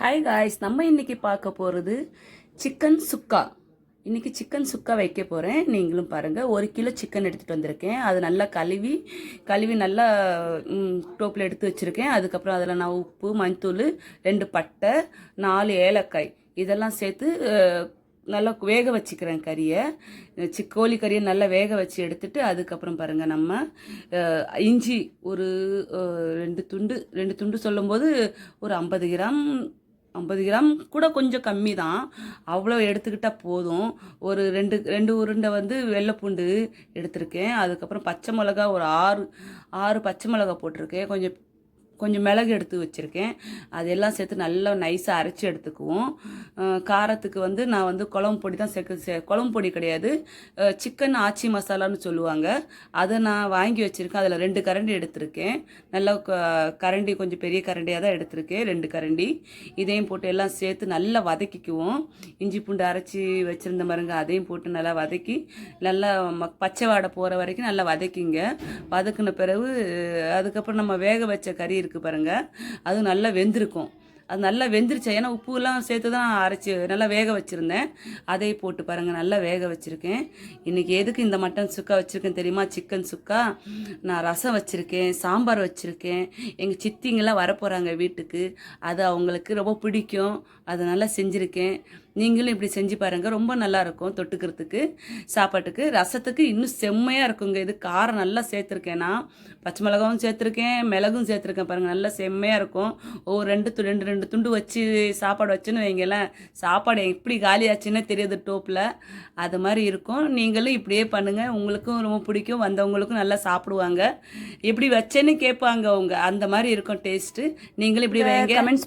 Hi guys நம்ம இன்னைக்கு பார்க்க போகிறது சிக்கன் சுக்கா. இன்றைக்கி சிக்கன் சுக்கா வைக்க போகிறேன் நீங்களும் பாருங்கள் ஒரு கிலோ சிக்கன் எடுத்துகிட்டு வந்திருக்கேன். அது நல்லா கழுவி கழுவி நல்லா டோப்பில் எடுத்து வச்சுருக்கேன். அதுக்கப்புறம் அதில் நான் உப்பு மஞ்சள் ரெண்டு பட்டை நாலு ஏலக்காய். இதெல்லாம் சேர்த்து நல்லா வேக வச்சுக்கிறேன் கறியை. சி கோழி கறியை நல்லா வேக வச்சு எடுத்துட்டு அதுக்கப்புறம் பாருங்கள் நம்ம இஞ்சி ஒரு ரெண்டு துண்டு ரெண்டு துண்டு சொல்லும்போது ஒரு ஐம்பது கிராம் ஐம்பது கிராம் கூட கொஞ்சம் கம்மி தான். அவ்வளோ எடுத்துக்கிட்டால் போதும். ஒரு ரெண்டு ரெண்டு உருண்டை வந்து வெள்ளைப்பூண்டு எடுத்திருக்கேன். அதுக்கப்புறம் பச்சை மிளகா ஒரு ஆறு ஆறு பச்சை மிளகா போட்டிருக்கேன். கொஞ்சம் கொஞ்சம் மிளகு எடுத்து வச்சுருக்கேன். அதெல்லாம் சேர்த்து நல்லா நைஸாக அரைச்சி எடுத்துக்குவோம். காரத்துக்கு வந்து நான் வந்து குழம்பு பொடி தான் சேர்க்க சே குழம்பு பொடி கிடையாது. சிக்கன் ஆச்சி மசாலான்னு சொல்லுவாங்க. அதை நான் வாங்கி வச்சுருக்கேன். அதில் ரெண்டு கரண்டி எடுத்திருக்கேன். நல்லா க- கரண்டி கொஞ்சம் பெரிய கரண்டியாக தான் எடுத்திருக்கேன். ரெண்டு கரண்டி. இதையும் போட்டு எல்லாம் சேர்த்து நல்லா வதக்கிக்குவோம். இஞ்சி பூண்டு அரைச்சி வச்சுருந்த பாருங்க அதையும் போட்டு நல்லா வதக்கி நல்லா ம- பச்சை வாடை போகிற வரைக்கும் நல்லா வதக்கிங்க. வதக்குன பிறகு அதுக்கப்புறம் நம்ம வேக வச்ச கறி இருக்குது பாருங்க. அது நல்லா வெந்திருக்கும். அது நல்லா வெந்துருச்சு? ஏன்னா உப்புலாம் சேர்த்து தான் அரைச்சி நல்லா வேக வச்சுருந்தேன். அதே போட்டு பாருங்கள் நல்லா வேக வச்சுருக்கேன். இன்றைக்கி எதுக்கு இந்த மட்டன் சுக்கா வச்சுருக்கேன் தெரியுமா? சிக்கன் சுக்கா. நான் ரசம் வச்சுருக்கேன் சாம்பார் வச்சுருக்கேன். எங்கள் சித்திங்கெல்லாம் வரப்போகிறாங்க வீட்டுக்கு. அது அவங்களுக்கு ரொம்ப பிடிக்கும். அதை நல்லா செஞ்சுருக்கேன். நீங்களும் இப்படி செஞ்சு பாருங்கள் ரொம்ப நல்லாயிருக்கும் தொட்டுக்கிறதுக்கு. சாப்பாட்டுக்கு ரசத்துக்கு இன்னும் செம்மையாக இருக்குங்க. இது காரம் நல்லா சேர்த்துருக்கேன் நான். பச்சை மிளகாவும் சேர்த்துருக்கேன் மிளகும் சேர்த்துருக்கேன் பாருங்கள் நல்லா செம்மையாக இருக்கும். ஒவ்வொரு ரெண்டு ரெண்டு ரெண்டு ரெண்டு துண்டு வச்சு சாப்பாடு வச்சுன்னு வைங்களேன். சாப்பாடு எப்படி காலியாச்சுன்னே தெரியுது டோப்பில் அது மாதிரி இருக்கும். நீங்களும் இப்படியே பண்ணுங்கள் உங்களுக்கும் ரொம்ப பிடிக்கும். வந்தவங்களுக்கும் நல்லா சாப்பிடுவாங்க. எப்படி வச்சேன்னு கேட்பாங்க அவங்க. அந்த மாதிரி இருக்கும் டேஸ்ட்டு. நீங்களும் இப்படி வைங்க. கமெண்ட்ஸ்